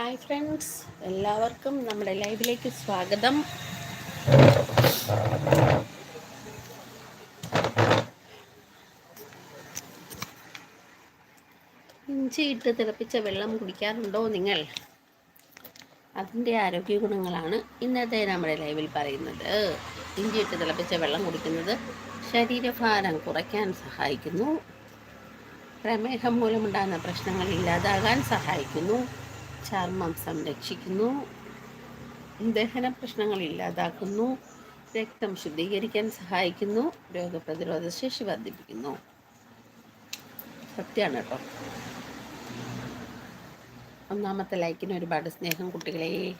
Hi friends എല്ലാവർക്കും നമ്മുടെ ലൈവിലേക്ക് സ്വാഗതം. ഇഞ്ചി ഇട്ട് തിളപ്പിച്ച വെള്ളം കുടിക്കാറുണ്ടോ നിങ്ങൾ? അതിന്റെ ആരോഗ്യ ഗുണങ്ങളാണ് ഇന്നത്തെ നമ്മുടെ ലൈവിൽ പറയുന്നത്. ഇഞ്ചി ഇട്ട് തിളപ്പിച്ച വെള്ളം കുടിക്കുന്നത് ശരീരഭാരം കുറയ്ക്കാൻ സഹായിക്കുന്നു. പ്രമേഹം മൂലമുണ്ടാകുന്ന പ്രശ്നങ്ങൾ ഇല്ലാതാകാൻ സഹായിക്കുന്നു. ചർമ്മം സംരക്ഷിക്കുന്നു. ദഹന പ്രശ്നങ്ങൾ ഇല്ലാതാക്കുന്നു. രക്തം ശുദ്ധീകരിക്കാൻ സഹായിക്കുന്നു. രോഗപ്രതിരോധ ശേഷി വർദ്ധിപ്പിക്കുന്നു. സത്യമാണ് കേട്ടോ. ഒന്നാമത്തെ ലൈക്കിന് ഒരുപാട് സ്നേഹം കുട്ടികളെ.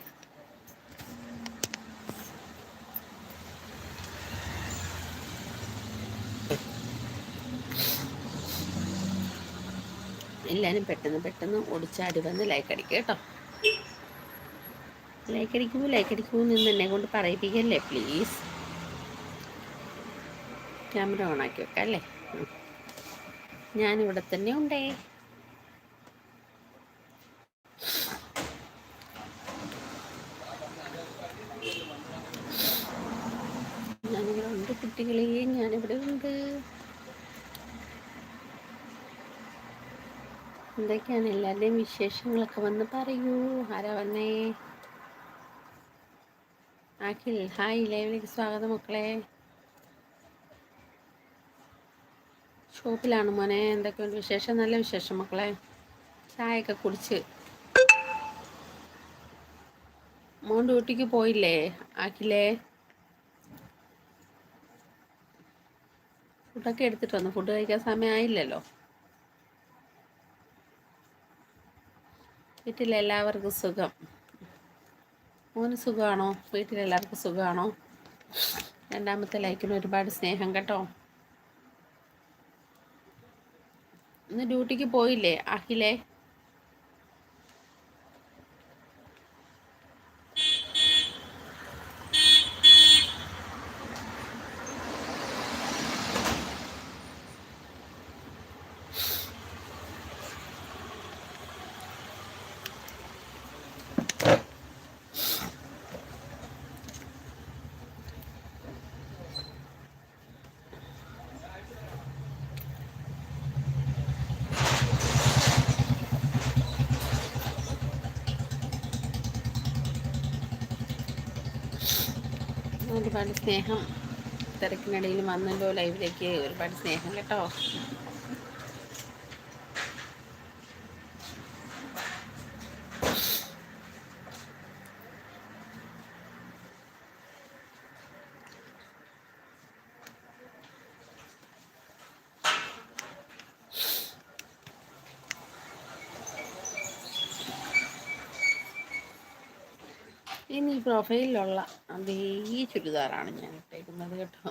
എല്ലാവരും പെട്ടെന്ന് പെട്ടെന്ന് ഓടിച്ചാടി വന്ന് ലൈക്ക് അടിക്കുക കേട്ടോ. ലൈക്ക് അടിക്കൂ ലൈക്ക് അടിക്കൂ എന്ന് എന്നെ കൊണ്ട് പറയിപ്പിക്കല്ലേ? പ്ലീസ് ക്യാമറ ഓണാക്കി വെക്കാം അല്ലേ ഞാനിവിടെ തന്നെ ഉണ്ടേ ഞാനിവിടെ ഉണ്ട് കുട്ടികളെ ഞാനിവിടെ ഉണ്ട് എന്തൊക്കെയാണ് എല്ലാവരുടെയും വിശേഷങ്ങളൊക്കെ വന്ന് പറയൂ. ആരാ വന്നേ? അഖിൽ ഹായ് ലൈവിലേക്ക് സ്വാഗതം മക്കളെ. ഷോപ്പിലാണ് മോനെ. എന്തൊക്കെയുണ്ട് വിശേഷം? നല്ല വിശേഷം മക്കളെ. ചായയൊക്കെ കുടിച്ച്. മോൻ ഡ്യൂട്ടിക്ക് പോയില്ലേ ആക്കില്ലേ ഫുഡൊക്കെ എടുത്തിട്ട് വന്നു? ഫുഡ് കഴിക്കാൻ സമയമായില്ലല്ലോ? വീട്ടിലെല്ലാവർക്കും സുഖം. മോന് സുഖമാണോ വീട്ടിലെല്ലാവർക്കും സുഖമാണോ രണ്ടാമത്തെ ലൈക്കിന് ഒരുപാട് സ്നേഹം കേട്ടോ. ഇന്ന് ഡ്യൂട്ടിക്ക് പോയില്ലേ അഖിലേ? ഒരുപാട് സ്നേഹം തിരക്കിനിടയിൽ വന്നല്ലോ ലൈവിലേക്ക് ഒരുപാട് സ്നേഹം കേട്ടോ. ഇനി പ്രൊഫൈലിലുള്ള അതേ ചുരിദാറാണ് ഞാൻ ഇട്ടേക്കുന്നത് കേട്ടോ.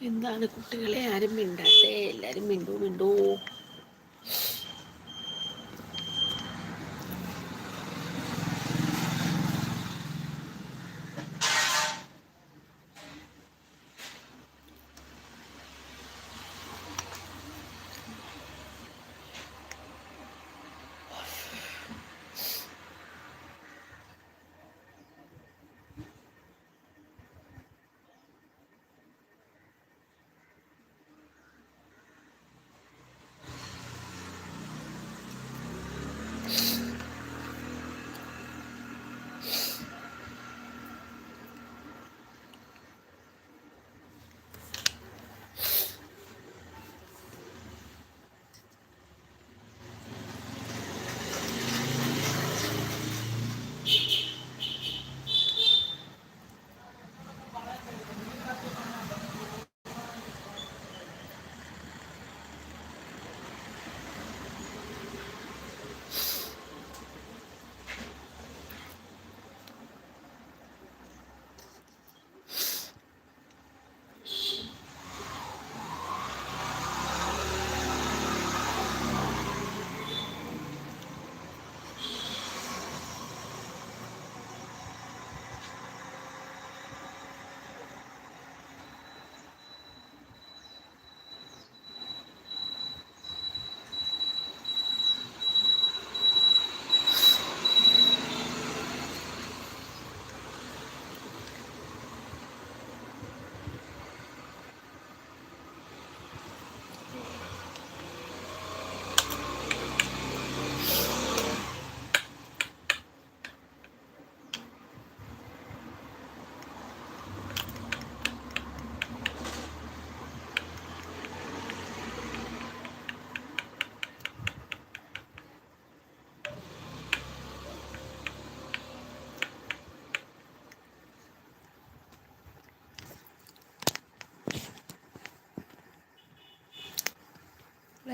എന്താണ് കുട്ടികളെ ആരും മിണ്ടാത്തേ? എല്ലാരും മിണ്ടു മിണ്ടൂ.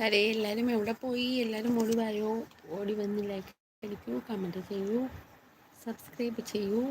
വളരെ എല്ലാവരും എവിടെ പോയി? എല്ലാവരും ഓടി വരൂ. ഓടി വന്ന് ലൈക്ക് അടിക്കൂ കമന്റ് ചെയ്യൂ സബ്സ്ക്രൈബ് ചെയ്യൂ.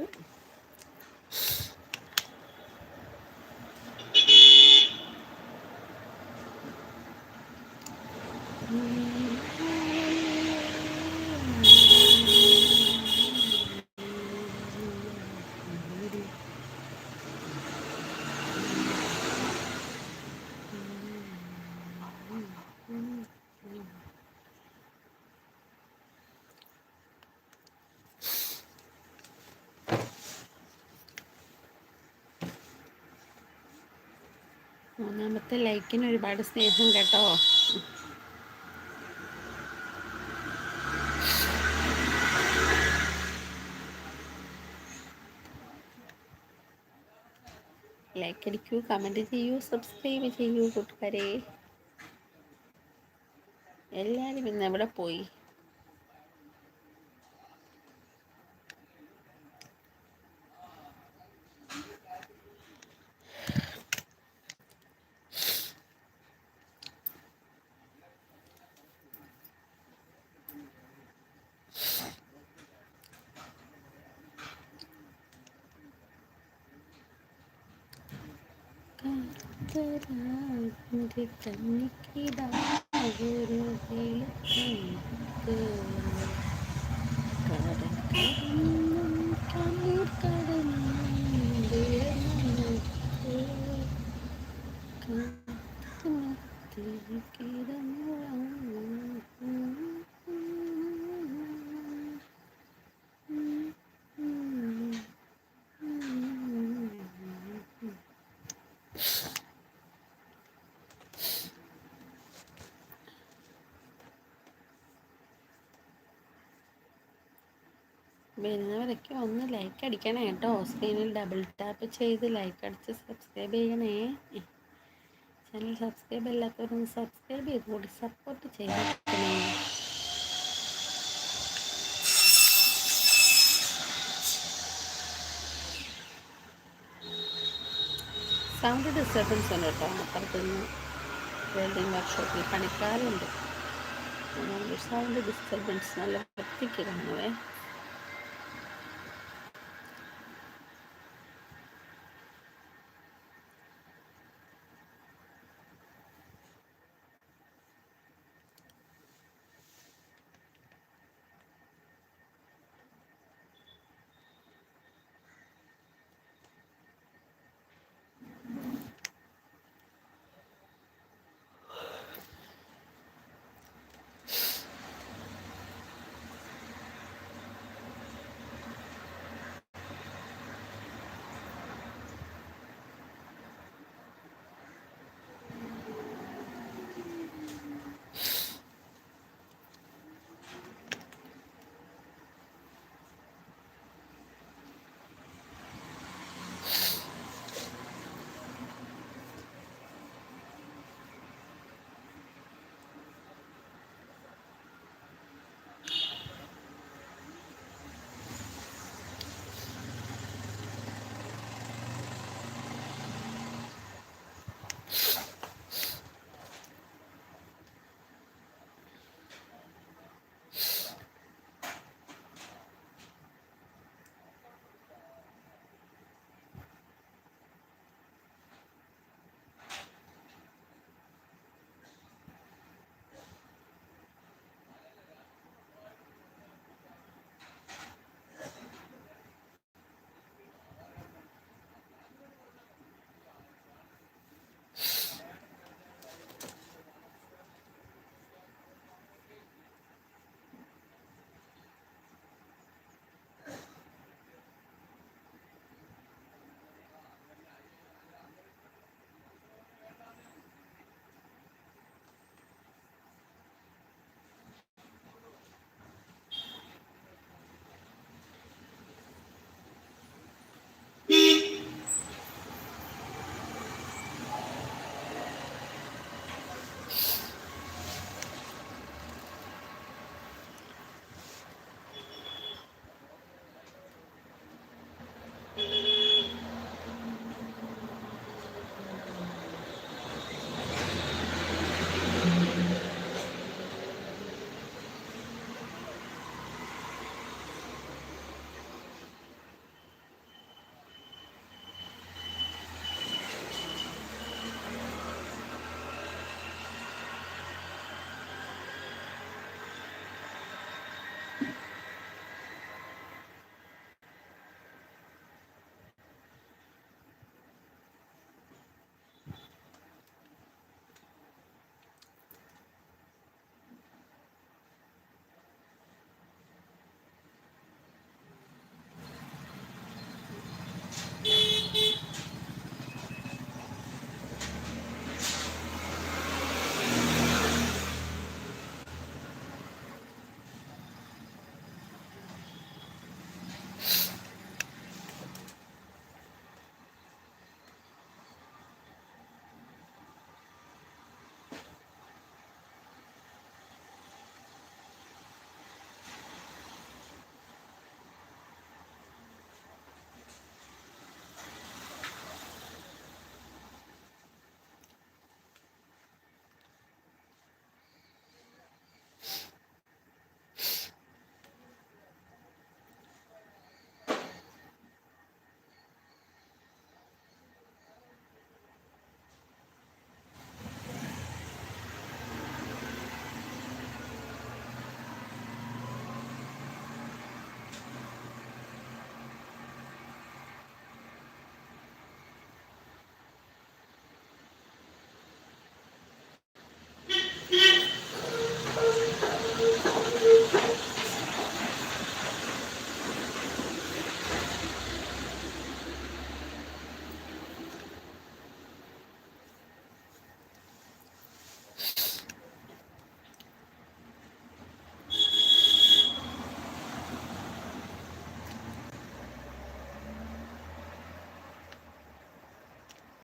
മൂന്നാമത്തെ ലൈക്കിന് ഒരുപാട് സ്നേഹം കേട്ടോ. ലൈക്ക് അടിക്കൂ കമന്റ് ചെയ്യൂ സബ്സ്ക്രൈബ് ചെയ്യൂ കൂട്ടുകാരെ. എല്ലാവരും ഇന്ന് എവിടെ പോയി? முடி தண்ணிக்கிடா ஒரு கடல் கடல் വരുന്നവരൊക്കെ ഒന്ന് ലൈക്ക് അടിക്കണേ കേട്ടോ. സ്ക്രീനിൽ ഡബിൾ ടാപ്പ് ചെയ്ത് ലൈക്ക് അടിച്ച് സബ്സ്ക്രൈബ് ചെയ്യണേ. ചാനൽ സബ്സ്ക്രൈബ് അല്ലാത്തവരൊന്ന് സബ്സ്ക്രൈബ് ചെയ്ത് കൂടി സപ്പോർട്ട് ചെയ്യണം സൗണ്ട് ഡിസ്റ്റർബൻസ് ഉണ്ട് കേട്ടോ. അപ്പുറത്തുനിന്ന് വെൽഡിങ് വർക്ക്ഷോപ്പിൽ പണിക്കാരുണ്ട്. സൗണ്ട് ഡിസ്റ്റർബൻസ് നല്ല വൃത്തിക്ക് കാണുവേ